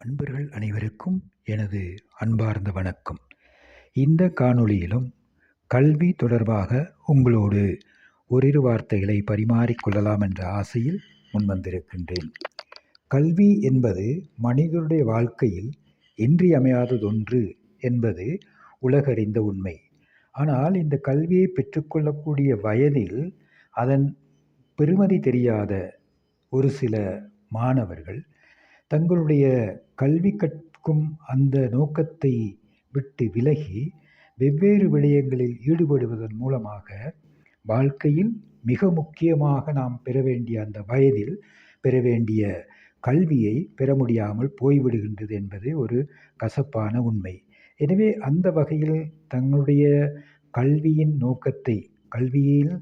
அன்பர்கள் அனைவருக்கும் எனது அன்பார்ந்த வணக்கம். இந்த காணொளியிலும் கல்வி தொடர்பாக உங்களோடு ஓரிரு வார்த்தைகளை பரிமாறிக்கொள்ளலாம் என்ற ஆசையில் முன்வந்திருக்கின்றேன் கல்வி என்பது மனிதனுடைய வாழ்க்கையில் இன்றியமையாததொன்று என்பது உலகறிந்த உண்மை. ஆனால் இந்த கல்வியை பெற்றுக்கொள்ளக்கூடிய வயதில் அதன் பெறுமதி தெரியாத ஒரு சில மாணவர்கள் தங்களுடைய கல்வி கற்கும் அந்த நோக்கத்தை விட்டு விலகி வெவ்வேறு விடயங்களில் ஈடுபடுவதன் மூலமாக வாழ்க்கையில் மிக முக்கியமாக நாம் பெற வேண்டிய அந்த வயதில் பெற வேண்டிய கல்வியை பெற முடியாமல் போய்விடுகின்றது என்பது ஒரு கசப்பான உண்மை. எனவே அந்த வகையில் தங்களுடைய கல்வியின் நோக்கத்தை கல்வியில்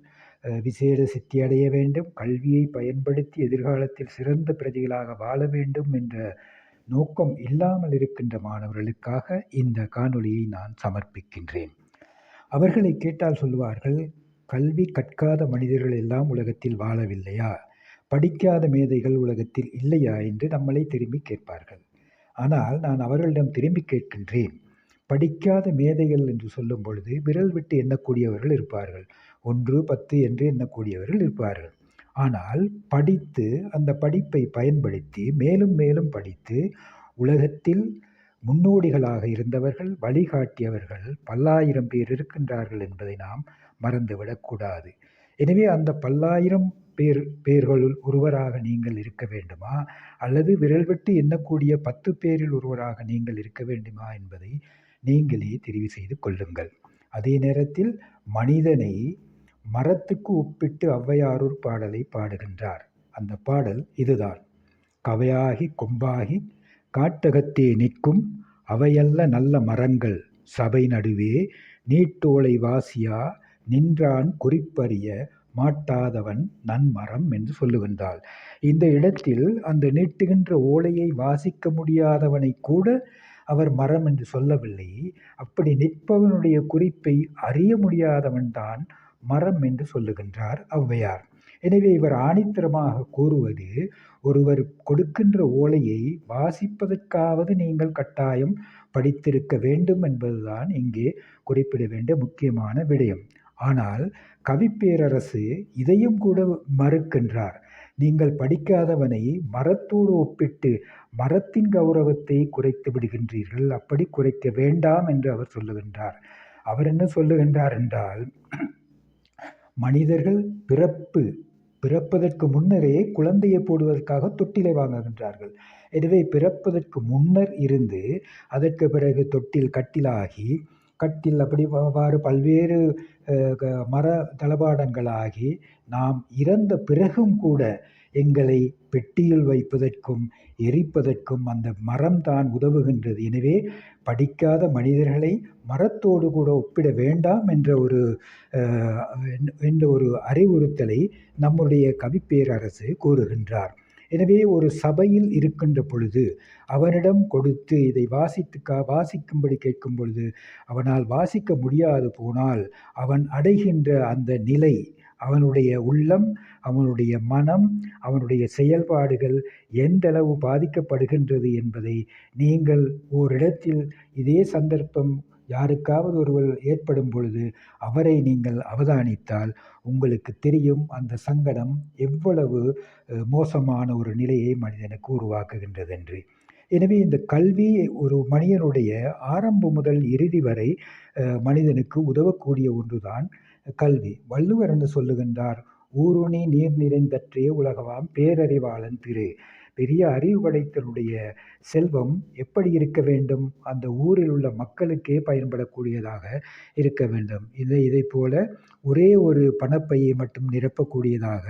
விசேட சித்தியடைய வேண்டும் கல்வியை பயன்படுத்தி எதிர்காலத்தில் சிறந்த பிரஜைகளாக வாழ வேண்டும் என்ற நோக்கம் இல்லாமல் இருக்கின்ற மாணவர்களுக்காக இந்த காணொளியை நான் சமர்ப்பிக்கின்றேன். அவர்களை கேட்டால் சொல்லுவார்கள் கல்வி கற்காத மனிதர்கள் எல்லாம் உலகத்தில் வாழவில்லையா? படிக்காத மேதைகள் உலகத்தில் இல்லையா? என்று நம்மளை திரும்பி கேட்பார்கள். ஆனால் நான் அவர்களிடம் திரும்பி கேட்கின்றேன். படிக்காத மேதைகள் என்று சொல்லும் பொழுது விரல் விட்டு எண்ணக்கூடியவர்கள் இருப்பார்கள். ஒன்று பத்து என்று எண்ணக்கூடியவர்கள் இருப்பார்கள். ஆனால் படித்து அந்த படிப்பை பயன்படுத்தி மேலும் மேலும் படித்து உலகத்தில் முன்னோடிகளாக இருந்தவர்கள் வழிகாட்டியவர்கள் பல்லாயிரம் பேர் இருக்கின்றார்கள் என்பதை நாம் மறந்துவிடக்கூடாது எனவே அந்த பல்லாயிரம் பேர் பேர்களுள் ஒருவராக நீங்கள் இருக்க வேண்டுமா? அல்லது விரல் விட்டு எண்ணக்கூடிய பத்து பேரில் ஒருவராக நீங்கள் இருக்க வேண்டுமா என்பதை நீங்களே தெரிவு செய்து கொள்ளுங்கள். அதே நேரத்தில் மனிதனை மரத்துக்கு ஒப்பிட்டு ஔவையாரூர் பாடலை பாடுகின்றார். அந்த பாடல் இதுதான். கவையாகி கொம்பாகி காட்டகத்தே நிற்கும் அவையல்ல நல்ல மரங்கள் சபை நடுவே நீட்டோலை வாசியா நின்றான் குறிப்பறிய மாட்டாதவன் நன்மரம் என்று சொல்லுகின்றாள். இந்த இடத்தில் அந்த நீட்டுகின்ற ஓலையை வாசிக்க முடியாதவனை கூட அவர் மரம் என்று சொல்லவில்லை. அப்படி நிற்பவனுடைய குறிப்பை அறிய முடியாதவன்தான் மரம் என்று சொல்லுகின்றார் ஔவையார். எனவே இவர் ஆணித்தரமாக கூறுவது ஒருவர் கொடுக்கின்ற ஓலையை வாசிப்பதற்காவது நீங்கள் கட்டாயம் படித்திருக்க வேண்டும் என்பதுதான் இங்கே குறிப்பிட வேண்டிய முக்கியமான விடயம். ஆனால் கவிப்பேரரசு இதையும் கூட மறுக்கின்றார். நீங்கள் படிக்காதவனை மரத்தோடு ஒப்பிட்டு மரத்தின் கௌரவத்தை குறைத்து விடுகின்றீர்கள். அப்படி குறைக்க வேண்டாம் என்று அவர் சொல்லுகின்றார். அவர் என்ன சொல்லுகின்றார் என்றால் மனிதர்கள் பிறப்பு பிறப்பதற்கு முன்னரே குழந்தையை போடுவதற்காக தொட்டிலை வாங்குகின்றார்கள். எனவே பிறப்பதற்கு முன்னர் இருந்து அதற்கு பிறகு தொட்டில் கட்டிலாகி கட்டில் அப்படி அவ்வாறு பல்வேறு மர தளபாடங்களாகி நாம் இறந்த பிறகும் கூட எங்களை பெட்டியில் வைப்பதற்கும் எரிப்பதற்கும் அந்த மரம் தான் உதவுகின்றது. எனவே படிக்காத மனிதர்களை மரத்தோடு கூட ஒப்பிட வேண்டாம் என்ற ஒரு என்ற ஒரு அறிவுறுத்தலை நம்முடைய கவிப்பேரரசு கூறுகின்றார். எனவே ஒரு சபையில் இருக்கின்ற பொழுது அவனிடம் கொடுத்து இதை வாசித்துக்கா வாசிக்கும்படி கேட்கும் பொழுது அவனால் வாசிக்க முடியாது போனால் அவன் அடைகின்ற அந்த நிலை அவனுடைய உள்ளம் அவனுடைய மனம் அவனுடைய செயல்பாடுகள் எந்தளவு பாதிக்கப்படுகின்றது என்பதை நீங்கள் ஓரிடத்தில் இதே சந்தர்ப்பம் யாருக்காவது ஒருவர் ஏற்படும் பொழுது அவரை நீங்கள் அவதானித்தால் உங்களுக்கு தெரியும் அந்த சங்கடம் எவ்வளவு மோசமான ஒரு நிலையை மனிதனுக்கு உருவாக்குகின்றது என்று எனவே இந்த கல்வி ஒரு மனிதனுடைய ஆரம்பம் முதல் இறுதி வரை மனிதனுக்கு உதவக்கூடிய ஒன்றுதான் கல்வி. வள்ளுவர் என்று சொல்லுகின்றார்? ஊருணி நீர் நிறைந்தற்றே உலகவாம் பேரறிவாளன் திரு. பெரிய அறிவு படைத்தருடைய செல்வம் எப்படி இருக்க வேண்டும்? அந்த ஊரில் உள்ள மக்களுக்கே பயன்படக்கூடியதாக இருக்க வேண்டும். இதை இதை போல ஒரே ஒரு பணப்பையை மட்டும் நிரப்பக்கூடியதாக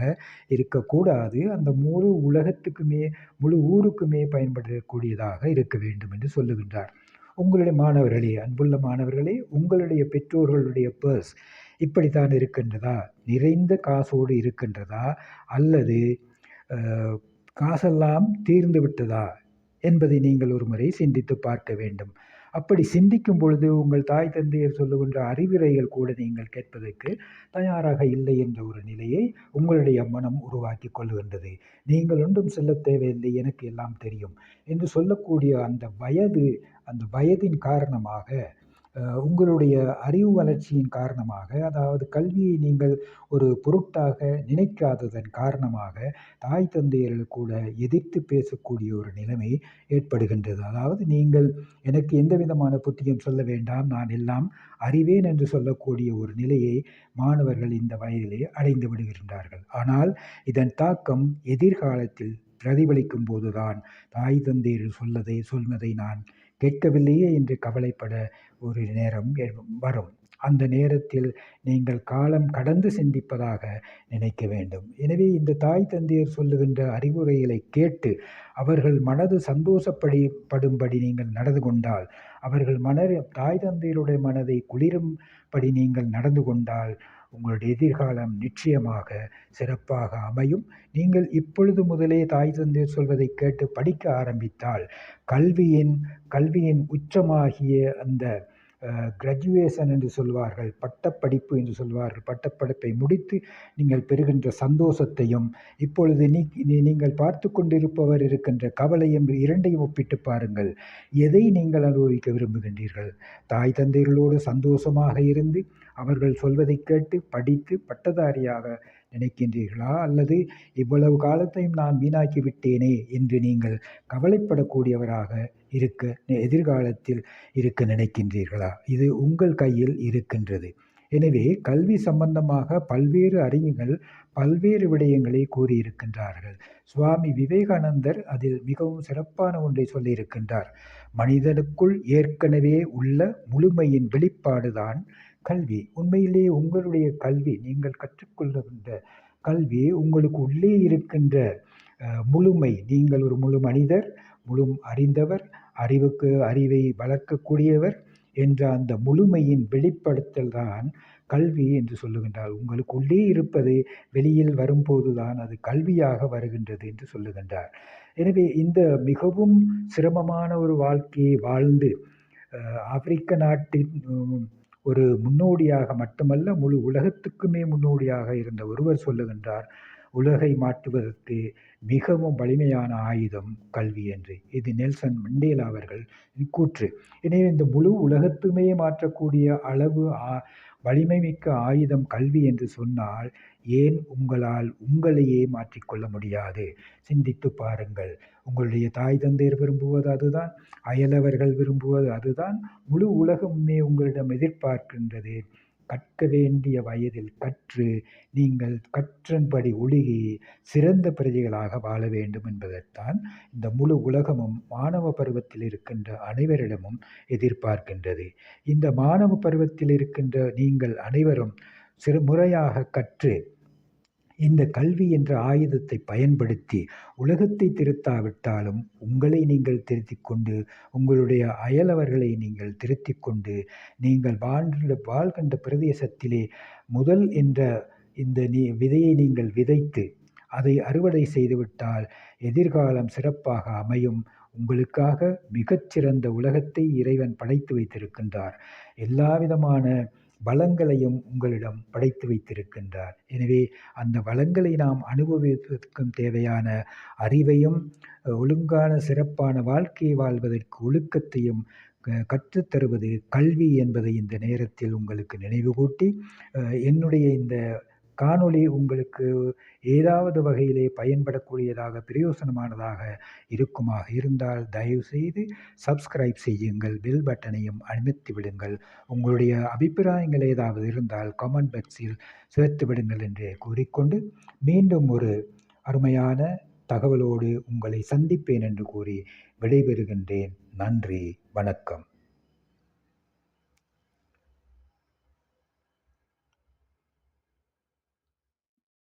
இருக்கக்கூடாது. அந்த முழு உலகத்துக்குமே முழு ஊருக்குமே பயன்படக்கூடியதாக இருக்க வேண்டும் என்று சொல்லுகின்றார். உங்களுடைய மாணவர்களே அன்புள்ள மாணவர்களே உங்களுடைய பெற்றோர்களுடைய பர்ஸ் இப்படித்தான் இருக்கின்றதா? நிறைந்த காசோடு இருக்கின்றதா? அல்லது காசெல்லாம் தீர்ந்து விட்டதா என்பதை நீங்கள் ஒரு முறை சிந்தித்து பார்க்க வேண்டும். அப்படி சிந்திக்கும் பொழுது உங்கள் தாய் தந்தையர் சொல்லுகின்ற அறிவுரைகள் கூட நீங்கள் கேட்பதற்கு தயாராக இல்லை என்ற ஒரு நிலையை உங்களுடைய மனம் உருவாக்கி கொள்ளுகின்றது நீங்கள் ஒன்றும் சொல்ல தேவையில்லை எனக்கு எல்லாம் தெரியும் என்று சொல்லக்கூடிய அந்த வயது அந்த வயதின் காரணமாக உங்களுடைய அறிவு வளர்ச்சியின் காரணமாக அதாவது கல்வியை நீங்கள் ஒரு பொருட்டாக நினைக்காததன் காரணமாக தாய் தந்தையர்கள் கூட எதிர்த்து பேசக்கூடிய ஒரு நிலைமை ஏற்படுகின்றது. அதாவது நீங்கள் எனக்கு எந்த விதமான புத்தியும் சொல்ல வேண்டாம் நான் எல்லாம் அறிவேன் என்று சொல்லக்கூடிய ஒரு நிலையை மாணவர்கள் இந்த வயதிலே அடைந்து விடுகின்றார்கள். ஆனால் இதன் தாக்கம் எதிர்காலத்தில் பிரதிபலிக்கும் போதுதான். தாய் தந்தையர் சொல்லதை சொல்வதை நான் கேட்கவில்லையே என்று கவலைப்பட ஒரு நேரம் எ- வரும். அந்த நேரத்தில் நீங்கள் காலம் கடந்து சிந்திப்பதாக நினைக்க வேண்டும். எனவே இந்த தாய் தந்தையர் சொல்லுகின்ற அறிவுரைகளை கேட்டு அவர்கள் மனது சந்தோஷப்படி படும்படி நீங்கள் நடந்து கொண்டால் அவர்கள் மன தாய் தந்தையருடைய மனதை குளிரும்படி நீங்கள் நடந்து கொண்டால் உங்களுடைய எதிர்காலம் நிச்சயமாக சிறப்பாக அமையும். நீங்கள் இப்பொழுது முதலே தாய் தந்தை சொல்வதை கேட்டு படிக்க ஆரம்பித்தால் கல்வியின் கல்வியின் உச்சமாகிய அந்த கிராஜுவேஷன் என்று சொல்வார்கள் பட்டப்படிப்பு என்று சொல்வார்கள் பட்டப்படிப்பை முடித்து நீங்கள் பெறுகின்ற சந்தோஷத்தையும் இப்பொழுது நீ நீங்கள் பார்த்து கொண்டிருப்பவர் இருக்கின்ற கவலையும் இரண்டையும் ஒப்பிட்டு பாருங்கள். எதை நீங்கள் அனுபவிக்க விரும்புகின்றீர்கள்? தாய் தந்தைகளோடு சந்தோஷமாக இருந்து அவர்கள் சொல்வதை கேட்டு படித்து பட்டதாரியாக நினைக்கின்றீர்களா? அல்லது இவ்வளவு காலத்தையும் நான் வீணாக்கி விட்டேனே என்று நீங்கள் கவலைப்படக்கூடியவராக இருக்க எதிர்காலத்தில் இருக்க நினைக்கின்றீர்களா? இது உங்கள் கையில் இருக்கின்றது. எனவே கல்வி சம்பந்தமாக பல்வேறு அறிஞர்கள் பல்வேறு விடயங்களை கூறியிருக்கின்றார்கள். சுவாமி விவேகானந்தர் அதில் மிகவும் சிறப்பான ஒன்றை சொல்லியிருக்கின்றார். மனிதனுக்குள் ஏற்கனவே உள்ள முழுமையின் வெளிப்பாடுதான் கல்வி. உண்மையிலேயே உங்களுடைய கல்வி நீங்கள் கற்றுக்கொள்ளுகின்ற கல்வி உங்களுக்கு உள்ளே இருக்கின்ற முழுமை. நீங்கள் ஒரு முழு மனிதர் முழு அறிந்தவர் அறிவுக்கு அறிவை வளர்க்கக்கூடியவர் என்ற அந்த முழுமையின் வெளிப்படுத்தல் தான் கல்வி என்று சொல்லுகின்றார். உங்களுக்கு உள்ளே இருப்பது வெளியில் வரும்போது தான் அது கல்வியாக வருகின்றது என்று சொல்லுகின்றார். எனவே இந்த மிகவும் சிரமமான ஒரு வாழ்க்கையை வாழ்ந்து ஆப்பிரிக்க நாட்டின் ஒரு முன்னோடியாக மட்டுமல்ல முழு உலகத்துக்குமே முன்னோடியாக இருந்த ஒருவர் சொல்லுகின்றார் உலகை மாற்றுவதற்கு மிகவும் வலிமையான ஆயுதம் கல்வி என்று. இது நெல்சன் மண்டேலா அவர்கள் கூற்று. எனவே இந்த முழு உலகத்துமே மாற்றக்கூடிய அளவு வலிமை மிக்க ஆயுதம் கல்வி என்று சொன்னால் ஏன் உங்களால் உங்களையே மாற்றிக்கொள்ள முடியாது? சிந்தித்து பாருங்கள். உங்களுடைய தாய் தந்தையர் விரும்புவது அதுதான். அயலவர்கள் விரும்புவது அதுதான். முழு உலகமுமே உங்களிடம் எதிர்பார்க்கின்றது. கற்க வேண்டிய வயதில் கற்று நீங்கள் கற்றன்படி ஒழுகி சிறந்த பிரஜைகளாக வாழ வேண்டும் என்பதைத்தான் இந்த முழு உலகமும் மாணவ பருவத்தில் இருக்கின்ற அனைவரிடமும் எதிர்பார்க்கின்றது. இந்த மாணவ பருவத்தில் இருக்கின்ற நீங்கள் அனைவரும் சிறு முறையாக கற்று இந்த கல்வி என்ற ஆயுதத்தை பயன்படுத்தி உலகத்தை திருத்தாவிட்டாலும் உங்களை நீங்கள் திருத்திக் கொண்டு உங்களுடைய அயலவர்களை நீங்கள் திருத்திக் கொண்டு நீங்கள் வாழ்கின்ற வாழ்கின்ற பிரதேசத்திலே முதல் என்ற இந்த நீ விதையை நீங்கள் விதைத்து அதை அறுவடை செய்துவிட்டால் எதிர்காலம் சிறப்பாக அமையும். உங்களுக்காக மிகச்சிறந்த உலகத்தை இறைவன் படைத்து வைத்திருக்கின்றார். எல்லா விதமான வளங்களையும் உங்களிடம் படைத்து வைத்திருக்கின்றார். எனவே அந்த வளங்களை நாம் அனுபவிப்பதற்கும் தேவையான அறிவையும் ஒழுங்கான சிறப்பான வாழ்க்கையை வாழ்வதற்கு ஒழுக்கத்தையும் கற்றுத்தருவது கல்வி என்பதை இந்த நேரத்தில் உங்களுக்கு நினைவுகூட்டி என்னுடைய இந்த காணொளி உங்களுக்கு ஏதாவது வகையிலே பயன்படக்கூடியதாக பிரயோசனமானதாக இருக்குமாக இருந்தால் தயவுசெய்து சப்ஸ்கிரைப் செய்யுங்கள் பெல் பட்டனையும் அழுத்தி விடுங்கள். உங்களுடைய அபிப்பிராயங்கள் ஏதாவது இருந்தால் கமெண்ட் பாக்ஸில் சேர்த்து விடுங்கள் என்று கூறிக்கொண்டு மீண்டும் ஒரு அருமையான தகவலோடு உங்களை சந்திப்பேன் என்று கூறி விடைபெறுகின்றேன். நன்றி வணக்கம்.